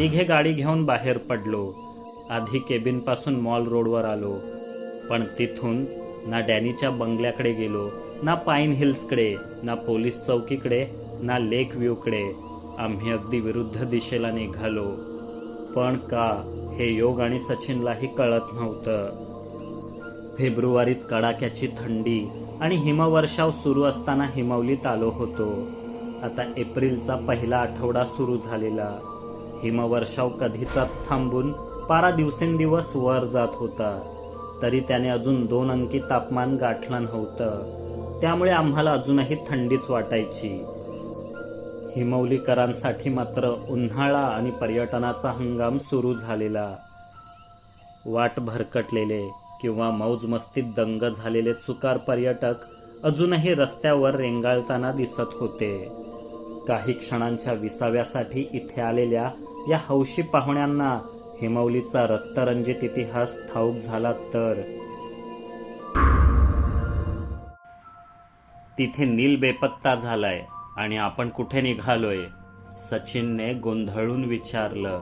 तिघे गाडी घेऊन बाहेर पडलो. आधी केबिनपासून मॉल रोडवर आलो. पण तिथून ना डॅनीच्या बंगल्याकडे गेलो ना पाईन हिल्सकडे ना पोलीस चौकीकडे ना लेक व्ह्यूकडे. आम्ही अगदी विरुद्ध दिशेला निघालो. पण का हे योग आणि सचिनलाही कळत नव्हतं. फेब्रुवारीत कडाक्याची थंडी आणि हिमवर्षाव सुरू असताना हिमवलीत आलो होतो. आता एप्रिलचा पहिला आठवडा सुरू झालेला. हिमवर्षाव कधीचाच थांबून पारा दिवसेंदिवस वर जात होता. तरी त्याने अजून दोन अंकी तापमान गाठलं नव्हतं. त्यामुळे आम्हाला अजूनही थंडीच वाटायची. हिमौलीकरांसाठी मात्र उन्हाळा आणि पर्यटनाचा हंगाम सुरू झालेला. वाट भरकटलेले किंवा मौजमस्तीत दंग झालेले चुकार पर्यटक अजूनही रस्त्यावर रेंगाळताना दिसत होते. काही क्षणांच्या विसाव्यासाठी इथे आलेल्या या हौशी पाहुण्यांना हिमवलीचा रक्तरंजित इतिहास ठाऊक झाला तर. तिथे नील बेपत्ता झालाय आणि आपण कुठे निघालोय? सचिनने गोंधळून विचारलं.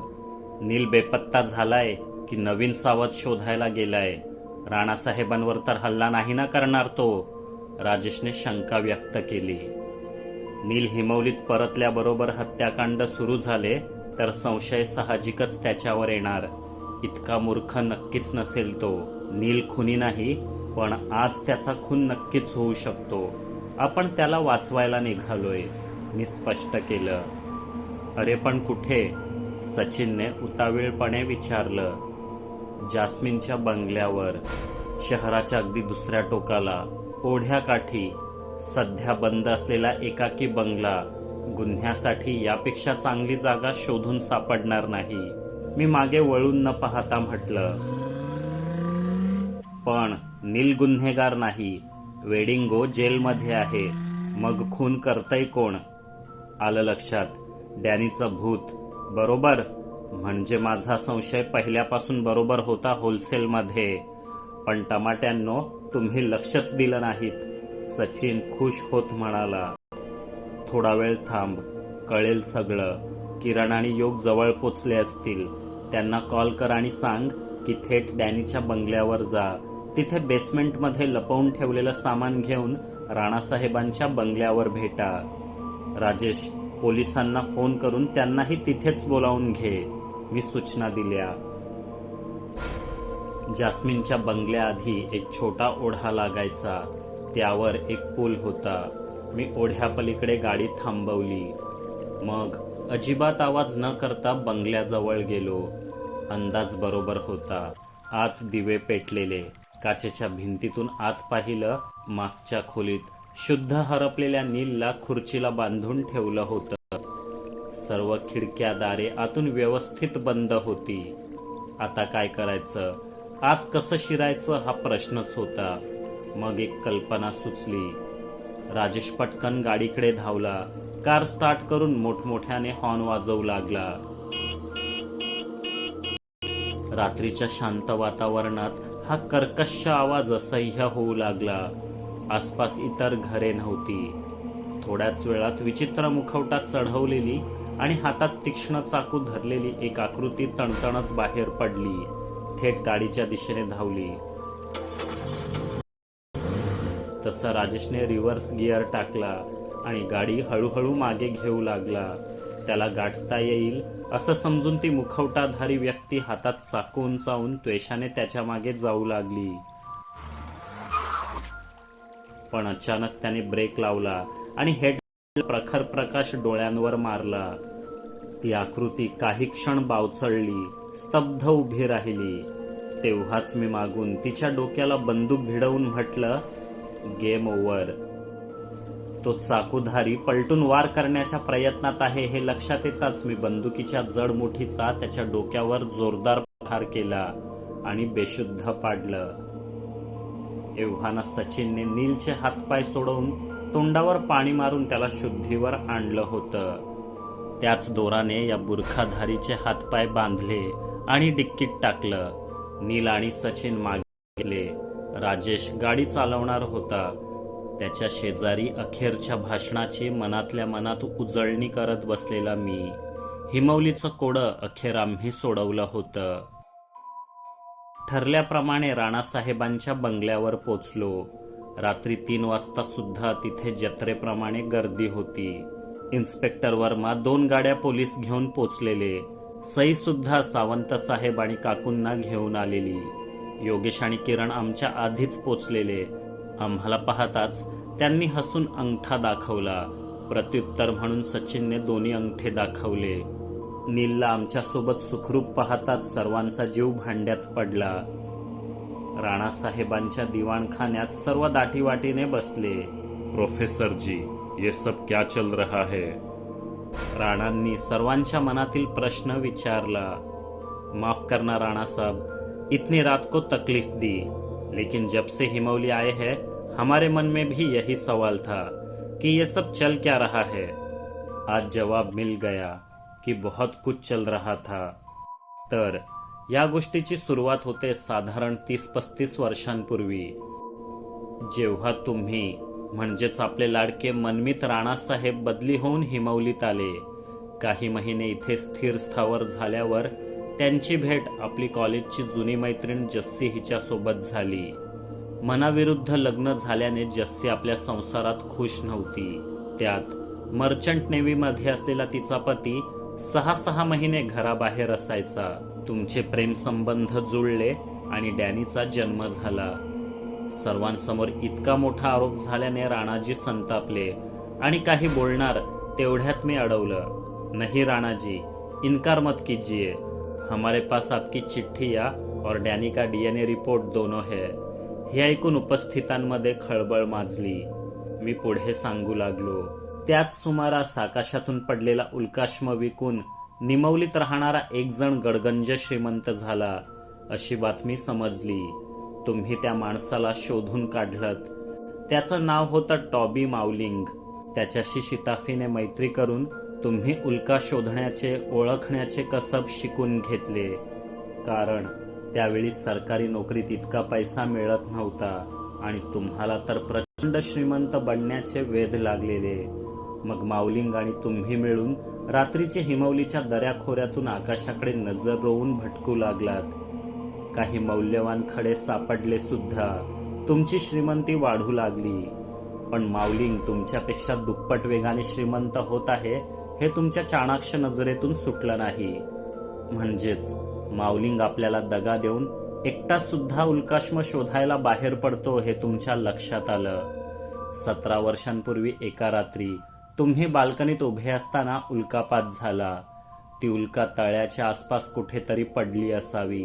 नील बेपत्ता झालाय की नवीन सावध शोधायला गेलाय? राणासाहेबांवर तर हल्ला नाही ना करणार तो? राजेशने शंका व्यक्त केली. नील हिमवलीत परतल्याबरोबर हत्याकांड सुरू झाले तर संशय साहजिकच त्याच्यावर येणार. इतका मूर्ख नक्कीच नसेल तो. नील खुनी नाही पण आज त्याचा खून नक्कीच होऊ शकतो. आपण त्याला वाचवायला निघालोय मी स्पष्ट केलं. अरे पण कुठे? सचिनने उतावीळपणे विचारलं. जास्मिनच्या बंगल्यावर शहराच्या अगदी दुसऱ्या टोकाला ओढ्याकाठी सध्या बंद असलेला एकाकी बंगला गुन्ह्यासाठी यापेक्षा चांगली जागा शोधून सापडणार नाही. मी मागे वळून न पाहता म्हटलं पण नील गुन्हेगार नाही. वेडिंगो जेलमध्ये आहे. मग खून करतय कोण? आलं लक्षात. डॅनीचं भूत. बरोबर. म्हणजे माझा संशय पहिल्यापासून बरोबर होता होलसेलमध्ये. पण टमाट्यांनो तुम्ही लक्षच दिलं नाहीत. सचिन खुश होत म्हणाला. थोडा वेळ थांब. कळेल सगळं. किरण आणि योग जवळ पोचले असतील. त्यांना कॉल कर आणि सांग की थेट डॅनीच्या बंगल्यावर जा. तिथे बेसमेंटमध्ये लपवून ठेवलेलं सामान घेऊन राणासाहेबांच्या बंगल्यावर भेटा. राजेश पोलिसांना फोन करून त्यांनाही तिथेच बोलावून घे. मी सूचना दिल्या. जास्मिनच्या बंगल्याआधी एक छोटा ओढा लागायचा. त्यावर एक पूल होता. मी ओढ्यापलीकडे गाडी थांबवली. मग अजिबात आवाज न करता बंगल्याजवळ गेलो. अंदाज बरोबर होता. आत दिवे पेटलेले. काचेच्या भिंतीतून आत पाहिलं मागच्या खोलीत. शुद्ध हरपलेल्या नीलला खुर्चीला बांधून ठेवलं होतं. सर्व खिडक्या दारे आतून व्यवस्थित बंद होती. आता काय करायचं? आत कसं शिरायचं हा प्रश्नच होता. मग एक कल्पना सुचली. राजेश पटकन गाडीकडे धावला. कार स्टार्ट करून मोठमोठ्याने हॉर्न वाजवू लागला. रात्रीच्या शांत वातावरणात हा कर्कश आवाज असह्य होऊ लागला. आसपास इतर घरे नव्हती. थोड्याच वेळात विचित्र मुखवटा चढवलेली आणि हातात तीक्ष्ण चाकू धरलेली एक आकृती तणतणत बाहेर पडली. थेट गाडीच्या दिशेने धावली. तसा राजेशने रिव्हर्स गिअर टाकला आणि गाडी हळूहळू मागे घेऊ लागला. त्याला गाठता येईल असं समजून ती मुखवटाधारी व्यक्ती हातात चाकून चावून त्वेषाने त्याच्यामागे जाऊ लागली. पण अचानक त्याने ब्रेक लावला आणि हेड प्रखर प्रकाश डोळ्यांवर मारला. ती आकृती काही क्षण बावचळली स्तब्ध उभी राहिली. तेव्हाच मी मागून तिच्या डोक्याला बंदूक भिडवून म्हटलं गेम ओव्हर. तो चाकूधारी पलटून वार करण्याच्या प्रयत्नात आहे हे लक्षात येताच मी बंदुकीच्या जड मुठीचा त्याच्या डोक्यावर जोरदार प्रहार केला आणि बेशुद्ध पाडलं. एव्हाना सचिनने नीलचे हातपाय सोडवून तोंडावर पाणी मारून त्याला शुद्धीवर आणलं होतं. त्याच दोराने या बुरखाधारीचे हातपाय बांधले आणि डिक्कीत टाकलं. नील आणि सचिन मागे गेले राजेश गाडी चालवणार होता. त्याच्या शेजारी अखेरच्या भाषणाची मनातल्या मनात उजळणी करत बसलेला मी. हिमवलीचं कोडं अखेर आम्ही सोडवलं होतं. ठरल्याप्रमाणे राणासाहेबांच्या बंगल्यावर पोचलो. रात्री तीन वाजता सुद्धा तिथे जत्रेप्रमाणे गर्दी होती. इन्स्पेक्टर वर्मा दोन गाड्या पोलीस घेऊन पोचलेले. सई सुद्धा सावंत साहेब आणि काकूंना घेऊन आलेली. योगेश आणि किरण आमच्या आधीच पोचलेले. आम्हाला पाहताच त्यांनी हसून अंगठा दाखवला. प्रत्युत्तर म्हणून सचिनने दोन्ही अंगठे दाखवले. नीलला आमच्यासोबत सुखरूप पाहताच सर्वांचा जीव भांड्यात पडला. राणासाहेबांच्या दिवाणखान्यात सर्व दाटीवाटीने बसले. प्रोफेसर जी ये सब क्या चल रहा है? राणांनी सर्वांच्या मनातील प्रश्न विचारला. माफ करना राणा साहब इतनी रात को तकलीफ दी। लेकिन जब से हिमौली आए हैं हमारे मन में भी यही सवाल था कि ये सब चल क्या रहा है। आज जवाब मिल गया कि बहुत कुछ चल रहा था। तर या गोष्टीची सुरुवात होते साधारण तीस पस्तीस वर्षांपूर्वी। जेव्हा तुम्ही म्हणजेच आपले लाडके मनमित राणासाहेब बदली होऊन हिमवलीत आले काही महिने इथे स्थिर स्थावर झाल्यावर त्यांची भेट आपली कॉलेजची जुनी मैत्रीण जस्सी हिच्यासोबत झाली. मनाविरुद्ध लग्न झाल्याने जस्सी आपल्या संसारात खुश नव्हती. त्यात मर्चंट नेव्हीमध्ये असलेला तिचा पती सहा सहा महिने घराबाहेर असायचा. तुमचे प्रेम संबंध जुळले आणि डॅनीचा जन्म झाला. सर्वांसमोर इतका मोठा आरोप झाल्याने राणाजी संतापले आणि काही बोलणार तेवढ्यात मी अडवलं. नाही राणाजी इनकार मत कीजिए. हमारे पास आपकी चिट्ठिया और डॅनी का डीएनए रिपोर्ट दोनों है। हे ऐकून उपस्थितांमध्ये खळबळ माजली। मी पुढे सांगू लागलो। त्याच सुमारास आकाशातून पडलेला उल्काश्म विकून निमवलीत राहणारा एक जण गडगंज श्रीमंत झाला अशी बातमी समजली। तुम्ही त्या माणसाला शोधून काढलत। त्याचं नाव होतं टॉबी माऊलिंग त्याच्याशी शिताफीने मैत्री करून तुम्ही उल्का शोधण्याचे ओळखण्याचे कसब शिकून घेतले. कारण त्यावेळी सरकारी नोकरीत इतका पैसा मिळत नव्हता आणि तुम्हाला तर प्रचंड श्रीमंत बनण्याचे वेध लागलेले. मग माऊलिंग आणि तुम्ही मिळून रात्रीचे हिमवलीच्या दऱ्याखोऱ्यातून आकाशाकडे नजर रोवून भटकू लागलात. काही मौल्यवान खडे सापडले सुद्धा. तुमची श्रीमंती वाढू लागली. पण माऊलिंग तुमच्यापेक्षा दुप्पट वेगाने श्रीमंत होत आहे हे तुमच्या चाणाक्ष नजरेतून सुटलं नाही. म्हणजेच माऊलिंग आपल्याला दगा देऊन एकटा सुद्धा उल्काश्म शोधायला बाहेर पडतो हे तुमच्या लक्षात आलं. सतरा वर्षांपूर्वी एका रात्री तुम्ही बाल्कनीत उभे असताना उल्कापात झाला. ती उल्का तळ्याच्या आसपास कुठेतरी पडली असावी.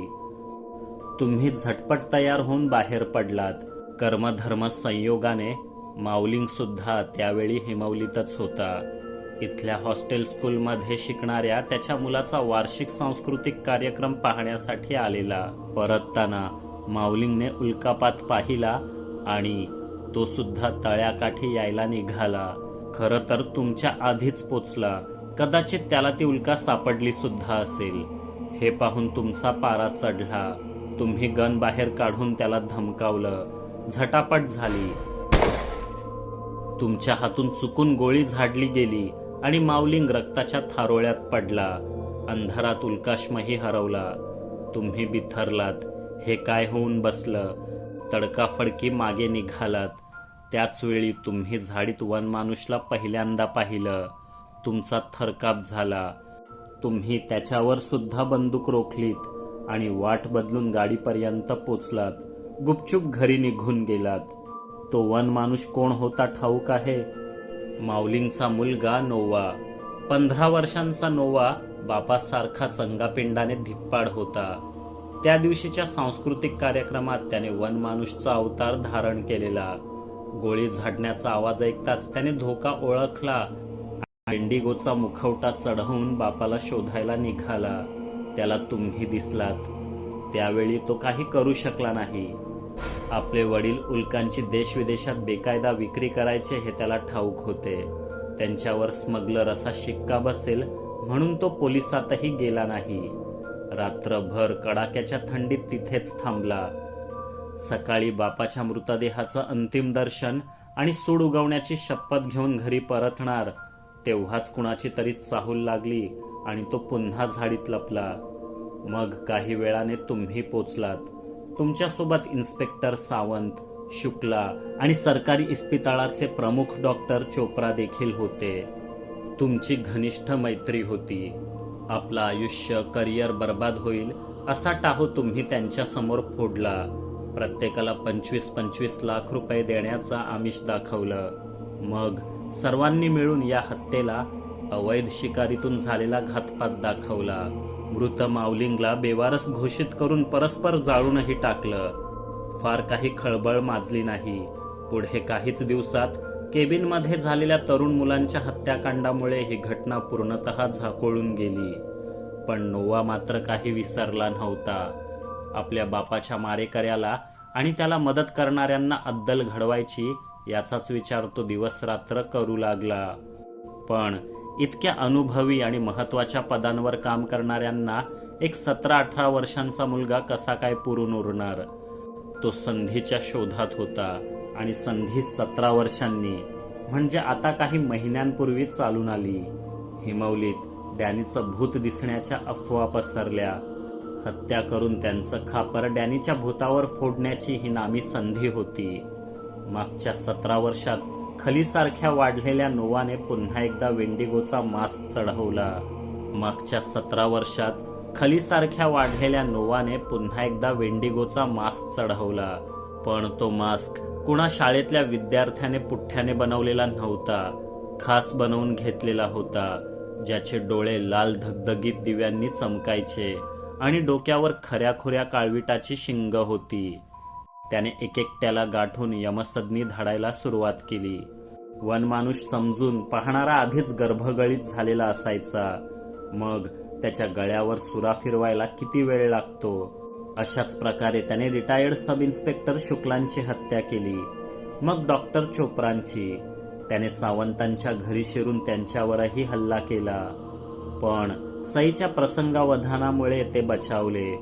तुम्ही झटपट तयार होऊन बाहेर पडलात. कर्मधर्म संयोगाने माऊलिंग सुद्धा त्यावेळी हिमवलीतच होता. इथल्या हॉस्टेल स्कूलमध्ये शिकणाऱ्या त्याच्या मुलाचा वार्षिक सांस्कृतिक कार्यक्रम पाहण्यासाठी आलेला. परतताना माऊलिंगने उल्कापात पाहिला आणि तो सुद्धा तळ्याकाठी यायला निघाला. खरं तर तुमच्या आधीच पोचला. कदाचित त्याला ती उल्का सापडली सुद्धा असेल. हे पाहून तुमचा पारा चढला. तुम्ही गन बाहेर काढून त्याला धमकावलं. झटापट झाली. तुमच्या हातून चुकून गोळी झाडली गेली. आणि माऊलिंग रक्ताच्या थारोळ्यात पडला. अंधारात उल्काश्मही हरवला. तुम्ही बिथरलात. हे काय होऊन बसलं? तडकाफडकी मागे निघालात. त्याच वेळी तुम्ही झाडीत वनमानुषला पहिल्यांदा पाहिलं. तुमचा थरकाप झाला. तुम्ही त्याच्यावर सुद्धा बंदूक रोखलीत आणि वाट बदलून गाडीपर्यंत पोचलात. गुपचूप घरी निघून गेलात. तो वन माणूस कोण होता ठाऊक आहे? माऊलींचा मुलगा नोवा. पंधरा वर्षांचा नोवा बापासारखा चंगापिंडाने धिप्पाड होता. त्या दिवशीच्या सांस्कृतिक कार्यक्रमात त्याने वनमानुषचा अवतार धारण केलेला. गोळी झाडण्याचा आवाज ऐकताच त्याने धोका ओळखला. इंडिगोचा मुखवटा चढवून बापाला शोधायला निघाला. त्याला तुम्ही दिसलात. त्यावेळी तो काही करू शकला नाही. आपले वडील उल्कांची देशविदेशात बेकायदा विक्री करायचे हे त्याला ठाऊक होते. त्यांच्यावर स्मगलर असा शिक्का बसेल म्हणून तो पोलिसातही गेला नाही. रात्रभर कडाक्याच्या थंडीत तिथेच थांबला. सकाळी बापाच्या मृतदेहाचं अंतिम दर्शन आणि सूड उगवण्याची शपथ घेऊन घरी परतणार तेव्हाच कुणाची तरी चाहूल लागली आणि तो पुन्हा झाडीत लपला. मग काही वेळाने तुम्ही पोचलात. तुमच्यासोबत इन्स्पेक्टर सावंत शुक्ला आणि सरकारी इस्पितळाचे प्रमुख डॉक्टर चोप्रा देखील होते. तुमची घनिष्ठ मैत्री होती. आपलं आयुष्य करिअर बर्बाद होईल असा टाहो तुम्ही त्यांच्यासमोर फोडला. प्रत्येकाला पंचवीस पंचवीस लाख रुपये देण्याचा आमिष दाखवलं. मग सर्वांनी मिळून या हत्येला अवैध शिकारीतून झालेला घातपात दाखवला. मृत माऊलिंगला बेवारस घोषित करून परस्पर जाळूनही टाकलं. फार काही खळबळ माजली नाही. पुढे काहीच दिवसात केबिनमध्ये झालेल्या तरुण मुलांच्या हत्याकांडामुळे ही घटना पूर्णतः झाकोळून गेली. पण नोवा मात्र काही विसरला नव्हता. आपल्या बापाच्या मारेकऱ्याला आणि त्याला मदत करणाऱ्यांना अद्दल घडवायची याचाच विचार तो दिवस रात्र करू लागला. पण इतक्या अनुभवी आणि महत्त्वाच्या पदांवर काम करणाऱ्यांना एक सतरा अठरा वर्षांचा मुलगा कसा काय पुरून उरणार? तो संधीच्या शोधात होता आणि संधी सतरा वर्षांनी म्हणजे आता काही महिन्यांपूर्वी चालून आली. हिमवलीत डॅनीचं भूत दिसण्याच्या अफवा पसरल्या. हत्या करून त्यांचं खापर डॅनीच्या भूतावर फोडण्याची ही नामी संधी होती. मागच्या सतरा वर्षात खलीसारख्या वाढलेल्या नोवाने पुन्हा एकदा वेंडिगोचा मास्क चढवला. मागच्या सतरा वर्षात खलीसारख्या वाढलेल्या नोवाने पुन्हा एकदा वेंडिगोचा मास्क चढवला. पण तो मास्क कुणा शाळेतल्या विद्यार्थ्याने पुठ्ठ्याने बनवलेला नव्हता खास बनवून घेतलेला होता ज्याचे डोळे लाल धगधगीत दिव्यांनी चमकायचे आणि डोक्यावर खऱ्याखुऱ्या काळविटाची शिंग होती. त्याने एक एकट्याला गाठून यमसदनी धाडायला सुरुवात केली. वनमानुष समजून पाहणारा आधीच गर्भगळीत झालेला असायचा. मग त्याच्या गळ्यावर सुरा फिरवायला किती वेळ लागतो? अशाच प्रकारे त्याने रिटायर्ड सब इन्स्पेक्टर शुक्लांची हत्या केली. मग डॉक्टर चोप्रांची. त्याने सावंतांच्या घरी शिरून त्यांच्यावरही हल्ला केला. पण सईच्या प्रसंगावधानामुळे ते बचावले.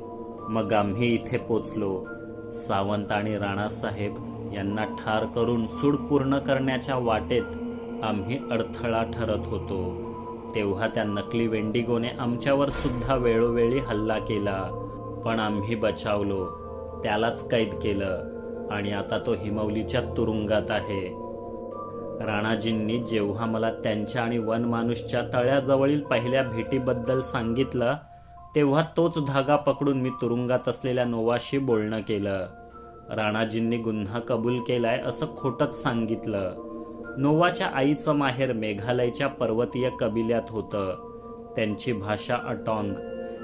मग आम्ही इथे पोचलो. सावंत आणि राणासाहेब यांना ठार करून सूड पूर्ण करण्याच्या वाटेत आम्ही अडथळा ठरत होतो. तेव्हा त्या नकली वेंडिगोने आमच्यावर सुद्धा वेळोवेळी हल्ला केला. पण आम्ही बचावलो. त्यालाच कैद केलं आणि आता तो हिमवलीच्या तुरुंगात आहे. राणाजींनी जेव्हा मला त्यांच्या आणि वनमानुषच्या तळ्याजवळील पहिल्या भेटीबद्दल सांगितलं तेव्हा तोच धागा पकडून मी तुरुंगात असलेल्या नोवाशी बोलणं केलं. राणाजींनी गुन्हा कबूल केलाय असं खोटच सांगितलं. नोवाच्या आईचं माहेर मेघालयच्या पर्वतीय कबिल्यात होतं. त्यांची भाषा अटॉंग.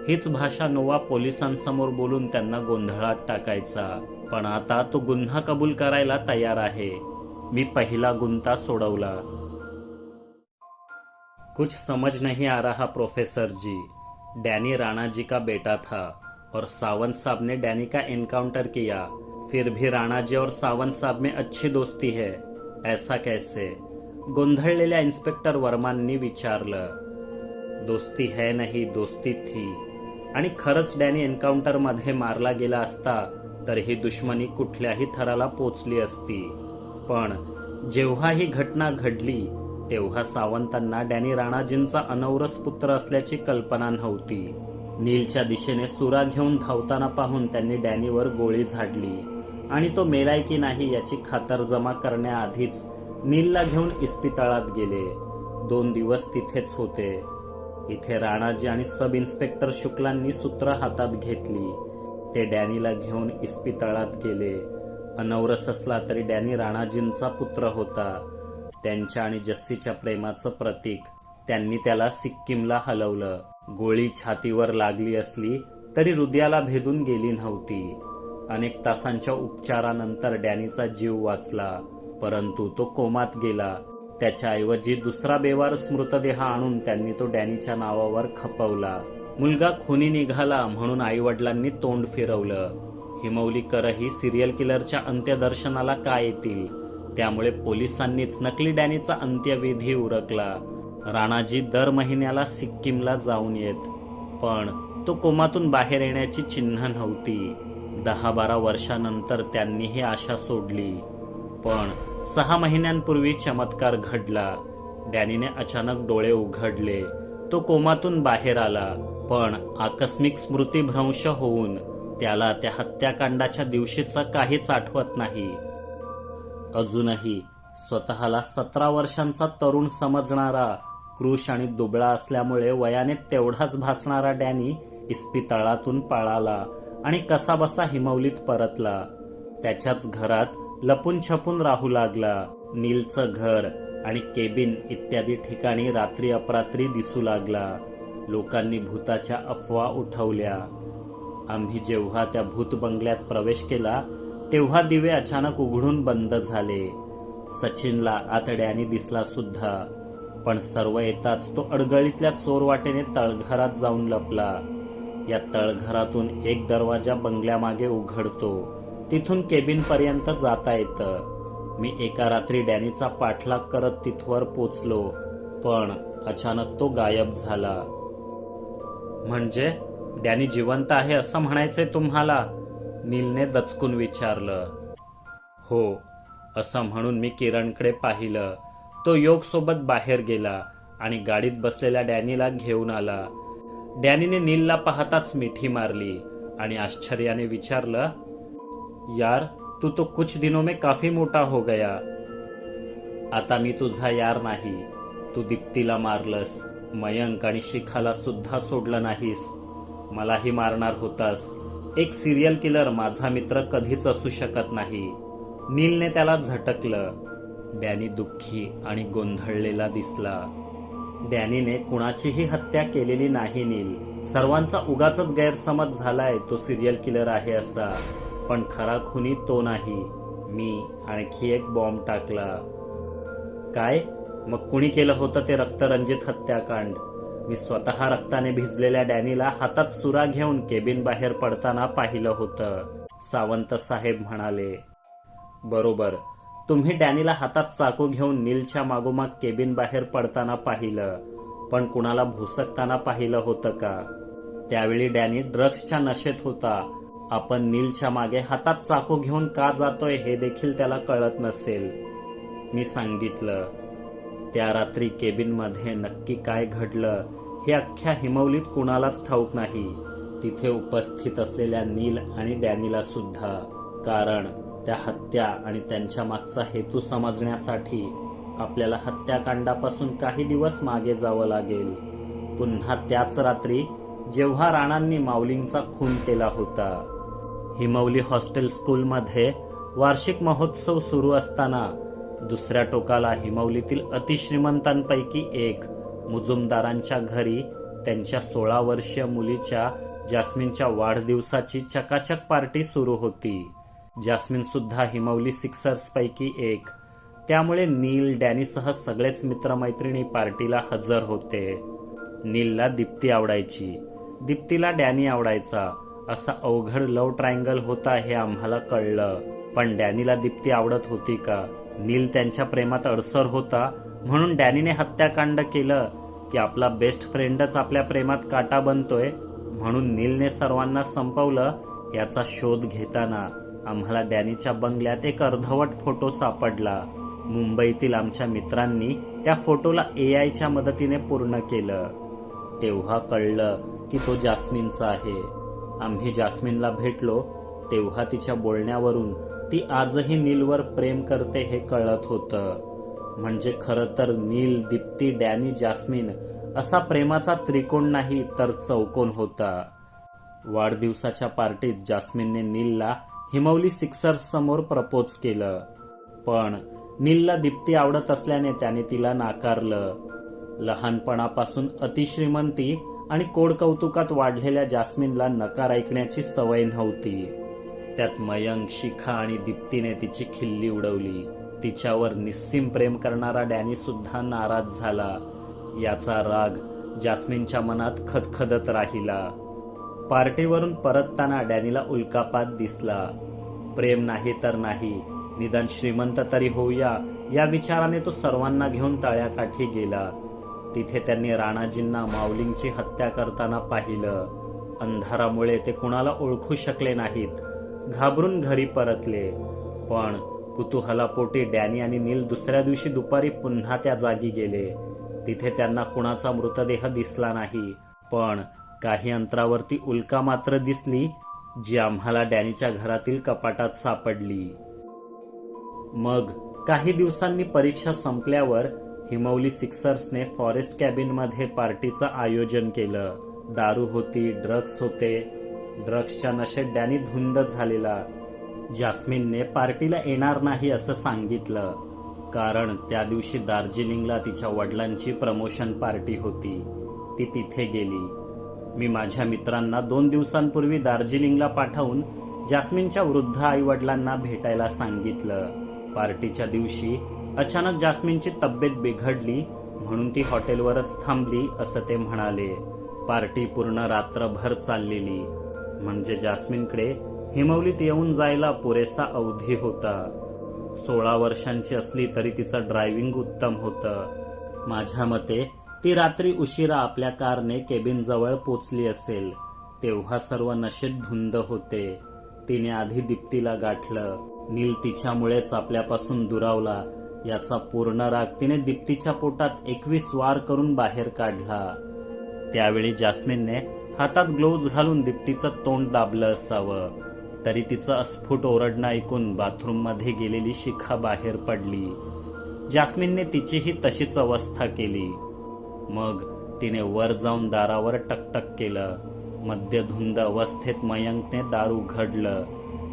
हीच भाषा नोवा पोलिसांसमोर बोलून त्यांना गोंधळात टाकायचा. पण आता तो गुन्हा कबूल करायला तयार आहे. मी पहिला गुंता सोडवला. कुछ समझ नहीं आ रहा प्रोफेसर जी डैनी राणा जी का बेटा था और सावंत साहब ने डैनी का एनकाउंटर किया। फिर भी राणा जी और सावंत साहब में अच्छी दोस्ती है। ऐसा कैसे? गोंधळलेल्या इन्स्पेक्टर वर्मांनी विचारलं। दोस्ती है नाही, दोस्ती थी। आणि खरंच डॅनी एन्काउंटर मध्ये मारला गेला असता तर ही दुश्मनी कुठल्याही थराला पोचली असती. पण जेव्हा ही घटना घडली तेव्हा सावंतांना डॅनी राणाजींचा अनौरस पुत्र असल्याची कल्पना नव्हती. नीलच्या दिशेने सुरा घेऊन धावताना पाहून त्यांनी डॅनीवर गोळी झाडली. आणि तो मेलाय की नाही याची खातरजमा करण्याआधीच नीलला घेऊन इस्पितळात गेले. दोन दिवस तिथेच होते. इथे राणाजी आणि सब इन्स्पेक्टर शुक्लांनी सूत्र हातात घेतली. ते डॅनीला घेऊन इस्पितळात गेले. अनवरस असला तरी डॅनी राणाजींचा पुत्र होता. त्यांच्या आणि जस्सीच्या प्रेमाचं प्रतीक. त्यांनी त्याला सिक्कीमला हलवलं. गोळी छातीवर लागली असली तरी हृदयाला भेदून गेली नव्हती. अनेक तासांच्या उपचारानंतर डॅनीचा जीव वाचला परंतु तो कोमात गेला. त्याच्याऐवजी दुसरा बेवारस मृतदेह आणून त्यांनी तो डॅनीच्या नावावर खपवला. मुलगा खुनी निघाला म्हणून आईवडिलांनी तोंड फिरवलं. हिमवलीकरही सिरियल किलरच्या अंत्यदर्शनाला का येतील? त्यामुळे पोलिसांनीच नकली डॅनीचा अंत्यविधी उरकला. राणाजी दर महिन्याला सिक्कीमला जाऊन येत पण तो कोमातून बाहेर येण्याची चिन्ह नव्हती. दहा बारा वर्षानंतर त्यांनी ही आशा सोडली. पण सहा महिन्यांपूर्वी चमत्कार घडला. डॅनीने अचानक डोळे उघडले. तो कोमातून बाहेर आला पण आकस्मिक स्मृतीभ्रंश होऊन त्याला त्या हत्याकांडाच्या दिवशीचा काहीच आठवत नाही. अजूनही स्वतःला सतरा वर्षांचा तरुण समजणारा क्रुश आणि दुबळा असल्यामुळे वयाने तेवढाच भासणारा डॅनी इस्पितळातून पळाला आणि कसाबसा हिमवलीत परतला. त्याच्याच घरात लपून छपून राहू लागला. नीलचं घर आणि केबिन इत्यादी ठिकाणी रात्री अपरात्री दिसू लागला. लोकांनी भूताच्या अफवा उठवल्या. आम्ही जेव्हा त्या भूत बंगल्यात प्रवेश केला तेव्हा दिवे अचानक उघडून बंद झाले. सचिनला आतड्याने डॅनी दिसला सुद्धा. पण सर्व येताच तो अडगळीतल्या चोरवाटेने तळघरात जाऊन लपला. या तळघरातून एक दरवाजा बंगल्यामागे उघडतो. तिथून केबिन पर्यंत जाता येतं. मी एका रात्री डॅनीचा पाठलाग करत तिथवर पोचलो पण अचानक तो गायब झाला. म्हणजे? डॅनी जिवंत आहे असं म्हणायचंय तुम्हाला? नीलने दचकून विचारलं हो असं म्हणून मी किरणकडे पाहिलं. तो योग सोबत बाहेर गेला आणि गाडीत बसलेल्या डॅनीला घेऊन आला. डॅनीने नीलला पाहताच मिठी मारली आणि आश्चर्याने विचारलं यार तू तो कुछ दिनों में काफी मोठा हो गया. आता मी तुझा यार नाही. तू दीप्तीला मारलंस मयंक आणि शिखाला सुद्धा सोडलं नाहीस. मलाही मारणार होतास. एक सिरियल किलर माझा मित्र कधीच असू शकत नाही. नीलने त्याला झटकलं. डॅनी दुःखी आणि गोंधळलेला दिसला. डॅनीने कुणाचीही हत्या केलेली नाही नील. सर्वांचा उगाच गैरसमज झालाय तो सिरियल किलर आहे असा. पण खरा खुनी तो नाही. मी आणखी एक बॉम्ब टाकला. काय? मग कुणी केलं होतं ते रक्तरंजित हत्याकांड? मी स्वतः रक्ताने भिजलेल्या डॅनीला हातात सुरा घेऊन केबिन बाहेर पडताना पाहिलं होतं. सावंत साहेब म्हणाले बरोबर. तुम्ही डॅनीला हातात चाकू घेऊन नीलच्या मागोमाग केबिन बाहेर पडताना पाहिलं. पण कुणाला भुसकताना पाहिलं होतं का? त्यावेळी डॅनी ड्रग्सच्या नशेत होता. आपण नीलच्या मागे हातात चाकू घेऊन का जातोय हे देखील त्याला कळत नसेल. मी सांगितलं त्या रात्री केबिनमध्ये नक्की काय घडलं हे अख्ख्या हिमवलीत कुणालाच ठाऊक नाही. तिथे उपस्थित असलेल्या नील आणि डॅनीला सुद्धा. कारण त्या हत्या आणि त्यांच्या मागचा हेतू समजण्यासाठी आपल्याला हत्याकांडापासून काही दिवस मागे जावं लागेल. पुन्हा त्याच रात्री जेव्हा राणांनी माऊलींचा खून केला होता. हिमवली हॉस्टेल स्कूलमध्ये वार्षिक महोत्सव सुरू असताना दुसऱ्या टोकाला हिमवलीतील अतिश्रीमंतांपैकी एक. मुजुमदारांच्या घरी त्यांच्या सोळा वर्षीय मुलीच्या जास्मिनच्या वाढदिवसाची चकाचक पार्टी सुरू होती. जास्मिन सुद्धा हिमवली सिक्सर्सपैकी एक. त्यामुळे नील डॅनीसह सगळेच मित्रमैत्रिणी पार्टीला हजर होते. नीलला दीप्ती आवडायची. दीप्तीला डॅनी आवडायचा. असा अवघड लव ट्रायंगल होता हे आम्हाला कळलं. पण डॅनीला दीप्ती आवडत होती का? नील त्यांच्या प्रेमात अडसर होता म्हणून डॅनीने हत्याकांड केलं की आपला बेस्ट फ्रेंडच आपल्या प्रेमात काटा बनतोय म्हणून नीलने सर्वांना संपवलं याचा शोध घेताना. आम्हाला डॅनीच्या बंगल्यात एक अर्धवट फोटो सापडला. मुंबईतील आमच्या मित्रांनी त्या फोटोला ए आयच्या मदतीने पूर्ण केलं. तेव्हा कळलं की तो जास्मिनचा आहे. आम्ही जास्मिनला भेटलो तेव्हा तिच्या बोलण्यावरून ती आजही नीलवर प्रेम करते हे कळत होतं. म्हणजे खरं तर नील दीप्ती डॅनी जास्मिन असा प्रेमाचा त्रिकोण नाही तर चौकोन होता. वाढदिवसाच्या पार्टीत जास्मिनने नीलला हिमवली सिक्सर्स समोर प्रपोज केलं. पण नीलला दीप्ती आवडत असल्याने त्याने तिला नाकारलं. लहानपणापासून अतिश्रीमंती आणि कोडकौतुकात वाढलेल्या जास्मिनला नकार ऐकण्याची सवय नव्हती. त्यात मयंक शिखा आणि दीप्तीने तिची खिल्ली उडवली. तिच्यावर निस्सीम प्रेम करणारा डॅनी सुद्धा नाराज झाला. याचा राग जास्मिनच्या मनात खदखदत राहिला. पार्टीवरून परतताना डॅनीला उल्कापात दिसला. प्रेम नाही तर नाही निदान श्रीमंत तरी होऊया या विचाराने तो सर्वांना घेऊन तळ्याकाठी गेला. तिथे त्यांनी राणाजींना माऊलींची हत्या करताना पाहिलं. अंधारामुळे ते कुणाला ओळखू शकले नाहीत. घाबरून घरी परतले. पण कुतूहलापोटी डॅनी आणि नील दुसऱ्या दिवशी दुपारी पुन्हा त्या जागी गेले. तिथे त्यांना कुणाचा मृतदेह दिसला नाही. पण काही अंतरावरती उल्का मात्र दिसली जी आम्हाला डॅनीच्या घरातील कपाटात सापडली. मग काही दिवसांनी परीक्षा संपल्यावर हिमवली सिक्सर्सने फॉरेस्ट कॅबिनमध्ये पार्टीचं आयोजन केलं. दारू होती ड्रग्स होते ड्रग्सच्या नशेत डॅनी धुंद झालेला. जास्मिनने पार्टीला येणार नाही असं सांगितलं. कारण त्या दिवशी दार्जिलिंगला तिच्या वडिलांची प्रमोशन पार्टी होती. ती तिथे गेली. मी माझ्या मित्रांना दोन दिवसांपूर्वी दार्जिलिंगला पाठवून जास्मिनच्या वृद्ध आई वडिलांना भेटायला सांगितलं. पार्टीच्या दिवशी अचानक जास्मिनची तब्येत बिघडली म्हणून ती हॉटेलवरच थांबली असं ते म्हणाले. पार्टी पूर्ण रात्रभर चाललेली. म्हणजे जास्मिनकडे हिमवलीत येऊन जायला पुरेसा अवधी होता. सोळा वर्षांची असली तरी तिचं ड्रायव्हिंग उत्तम होतं. माझ्या मते ती रात्री उशिरा आपल्या कारने केबिन जवळ पोचली असेल. तेव्हा सर्व नशेत धुंद होते. तिने आधी दीप्तीला गाठलं. नील तिच्यामुळेच आपल्यापासून दुरावला. याचा पूर्ण राग तिने दीप्तीच्या पोटात एकवीस वार करून बाहेर काढला. त्यावेळी जास्मिनने हातात ग्लोव्ज घालून दिप्तीचं तोंड दाबलं असावं. तरी तिचं अस्फुट ओरडणं ऐकून बाथरूममध्ये गेलेली शिखा बाहेर पडली. जास्मिनने तिचीही तशीच अवस्था केली. मग तिने वर जाऊन दारावर टकटक केलं. मध्यधुंद अवस्थेत मयंकने दार उघडलं.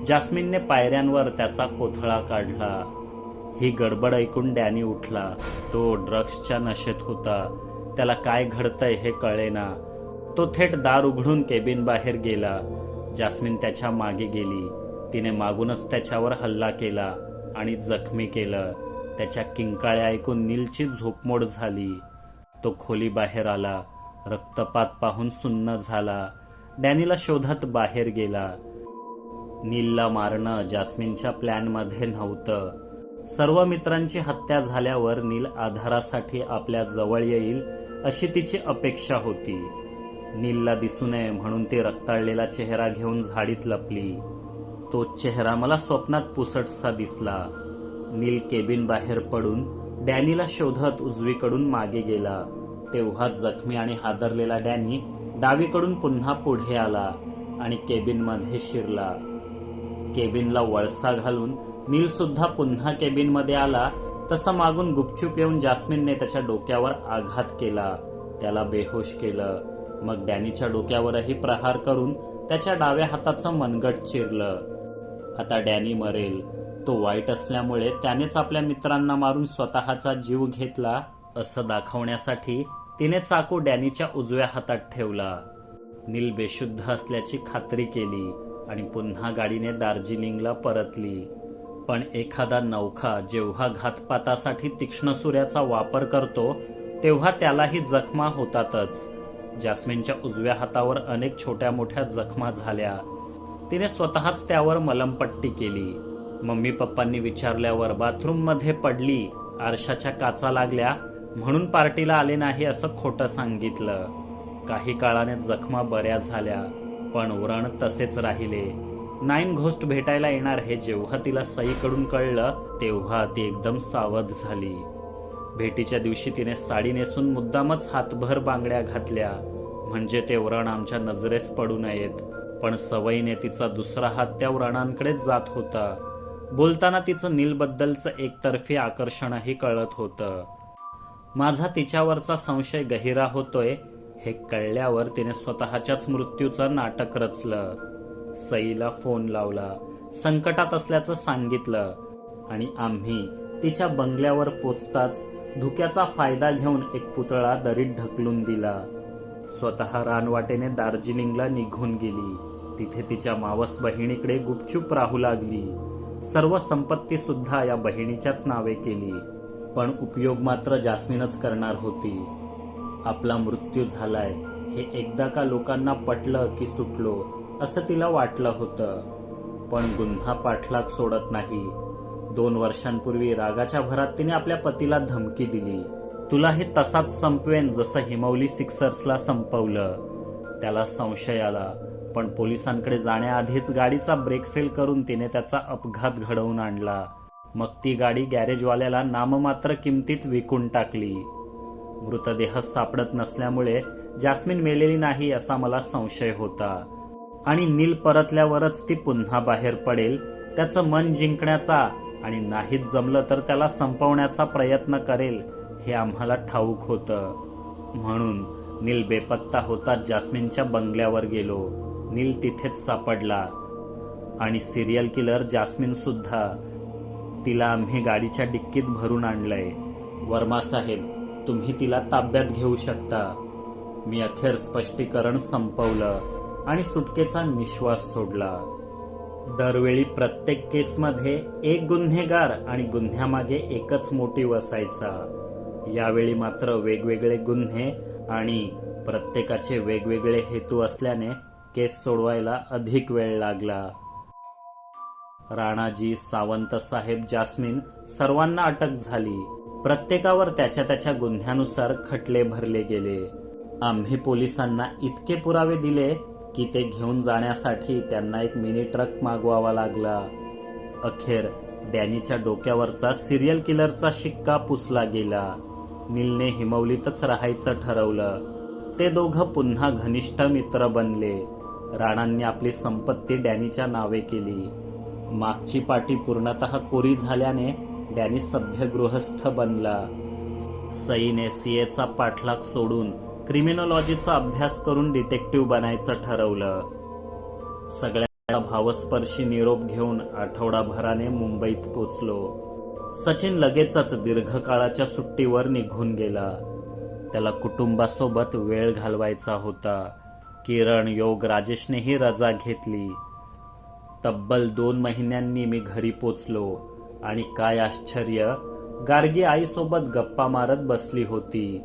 जास्मिनने पायऱ्यांवर त्याचा कोथळा काढला. ही गडबड ऐकून डॅनी उठला. तो ड्रग्सच्या नशेत होता. त्याला काय घडतंय हे कळेना. तो थेट दार उघडून केबिन बाहेर गेला. जास्मिन त्याच्यामागे गेली. तिने मागूनच त्याच्यावर हल्ला केला आणि जखमी केलं. त्याच्या किंकाळ्या ऐकून नीलची झोपमोड झाली. तो खोली बाहेर आला. रक्तपात पाहून सुन्न झाला. डॅनीला शोधत बाहेर गेला. नीलला मारणं जास्मिनच्या प्लॅनमध्ये नव्हतं. सर्व मित्रांची हत्या झाल्यावर नील आधारासाठी आपल्या जवळ येईल अशी तिची अपेक्षा होती. नीलला दिसू नये म्हणून ती रक्ताळलेला चेहरा घेऊन झाडीत लपली. तो चेहरा मला स्वप्नात पुसटसा दिसला. नील केबिन बाहेर पडून डॅनीला शोधत उजवीकडून मागे गेला. तेव्हा जखमी आणि हादरलेला डॅनी डावीकडून पुन्हा पुढे आला आणि केबिनमध्ये शिरला. केबिनला वळसा घालून नील सुद्धा पुन्हा केबिनमध्ये आला. तसा मागून गुपचूप येऊन जास्मिनने त्याच्या डोक्यावर आघात केला. त्याला बेहोश केलं. मग डॅनीच्या डोक्यावरही प्रहार करून त्याच्या डाव्या हाताचं मनगट चिरलं. आता डॅनी मरेल. तो वाईट असल्यामुळे त्यानेच आपल्या मित्रांना मारून स्वतःचा जीव घेतला असं दाखवण्यासाठी तिने चाकू डॅनीच्या उजव्या हातात ठेवला. नील बेशुद्ध असल्याची खात्री केली आणि पुन्हा गाडीने दार्जिलिंगला परतली. पण एखादा नौखा जेव्हा घातपातासाठी तीक्ष्ण सूर्याचा वापर करतो तेव्हा त्यालाही जखमा होतातच. जास्मिनच्या उजव्या हातावर अनेक छोट्या मोठ्या जखमा झाल्या. तिने स्वतःच त्यावर मलमपट्टी केली. मम्मी पप्पांनी विचारल्यावर बाथरूममध्ये पडली. आरशाच्या काचा लागल्या. म्हणून पार्टीला आले नाही असं खोटं सांगितलं. काही काळाने जखमा बऱ्या झाल्या पण व्रण तसेच राहिले. नाईन घोस्ट भेटायला येणार हे जेव्हा तिला सईकडून कळलं तेव्हा ती एकदम सावध झाली. भेटीच्या दिवशी तिने साडी नेसून मुद्दामच हातभर बांगड्या घातल्या. म्हणजे ते व्रण आमच्या नजरेस पडू नयेत. पण सवयीने तिचा दुसरा हात त्या व्रणांकडेच जात होता. बोलताना तिचं नीलबद्दलचं एकतर्फी आकर्षणही कळत होतं. माझा तिच्यावरचा संशय गहिरा होतोय हे कळल्यावर तिने स्वतःच्याच मृत्यूचं नाटक रचलं. सईला फोन लावला. संकटात असल्याचं सांगितलं. आणि आम्ही तिच्या बंगल्यावर पोचताच धुक्याचा फायदा घेऊन एक पुतळा दरीत ढकलून दिला. स्वतः रानवाटेने दार्जिलिंगला निघून गेली. तिथे तिच्या मावस बहिणीकडे गुपचूप राहू लागली. सर्व संपत्ती सुद्धा या बहिणीच्याच नावे केली. पण उपयोग मात्र जास्मिनच करणार होती. आपला मृत्यू झालाय. हे एकदा का लोकांना पटलं की सुटलो असं तिला वाटलं होतं. पण गुन्हा पाठलाग सोडत नाही. दोन वर्षांपूर्वी रागाच्या भरात तिने आपल्या पतीला धमकी दिली. तुला हे तसाच संपवेन जसं हिमवली सिक्सर्सला संपवलं. त्याला संशय आला पण पोलिसांकडे जाण्याआधीच गाडीचा ब्रेक फेल करून तिने त्याचा अपघात घडवून आणला. मग ती गाडी गॅरेजवाल्याला नाममात्र किमतीत विकून टाकली. मृतदेह सापडत नसल्यामुळे जास्मिन मेलेली नाही असा मला संशय होता. आणि नील परतल्यावरच ती पुन्हा बाहेर पडेल त्याचं मन जिंकण्याचा आणि नाहीच जमलं तर त्याला संपवण्याचा प्रयत्न करेल हे आम्हाला ठाऊक होतं. म्हणून नील बेपत्ता होता जास्मिनच्या बंगल्यावर गेलो. नील तिथेच सापडला. आणि सिरियल किलर जास्मिन सुद्धा. तिला आम्ही गाडीच्या डिक्कीत भरून आणलंय. वर्मा साहेब तुम्ही तिला ताब्यात घेऊ शकता. मी अखेर स्पष्टीकरण संपवलं आणि सुटकेचा निश्वास सोडला. दरवेळी प्रत्येक केसमध्ये एक गुन्हेगार आणि गुन्ह्यामागे एकच मोठी असायचा यावेळी मात्र वेगवेगळे गुन्हे आणि प्रत्येकाचे वेगवेगळे हेतू असल्याने केस सोडवायला अधिक वेळ लागला. राणाजी सावंत साहेब जास्मिन सर्वांना अटक झाली. प्रत्येकावर त्याच्या त्याच्या गुन्ह्यानुसार खटले भरले गेले. आम्ही पोलिसांना इतके पुरावे दिले की ते घेऊन जाण्यासाठी त्यांना एक मिनी ट्रक मागवावा लागला. अखेर डॅनीच्या डोक्यावरचा सिरियल किलरचा शिक्का पुसला गेला. नीलने हिमवलीतच राहायचं ठरवलं. ते दोघं पुन्हा घनिष्ठ मित्र बनले. राणांनी आपली संपत्ती डॅनीच्या नावे केली. मागची पाटी पूर्णतः कोरी झाल्याने डॅनी सभ्य गृहस्थ बनला. सईने सीएचा पाठलाग सोडून क्रिमिनॉलॉजीचा अभ्यास करून डिटेक्टिव्ह बनायचं ठरवलं. सगळ्या भावस्पर्शी निरोप घेऊन आठवडाभराने मुंबईत पोचलो. सचिन लगेचच दीर्घकाळाच्या सुट्टीवर निघून गेला. त्याला कुटुंबासोबत वेळ घालवायचा होता. किरण योग राजेशनेही रजा घेतली. तब्बल दोन महिन्यांनी मी घरी पोचलो आणि काय आश्चर्य गार्गी आईसोबत गप्पा मारत बसली होती.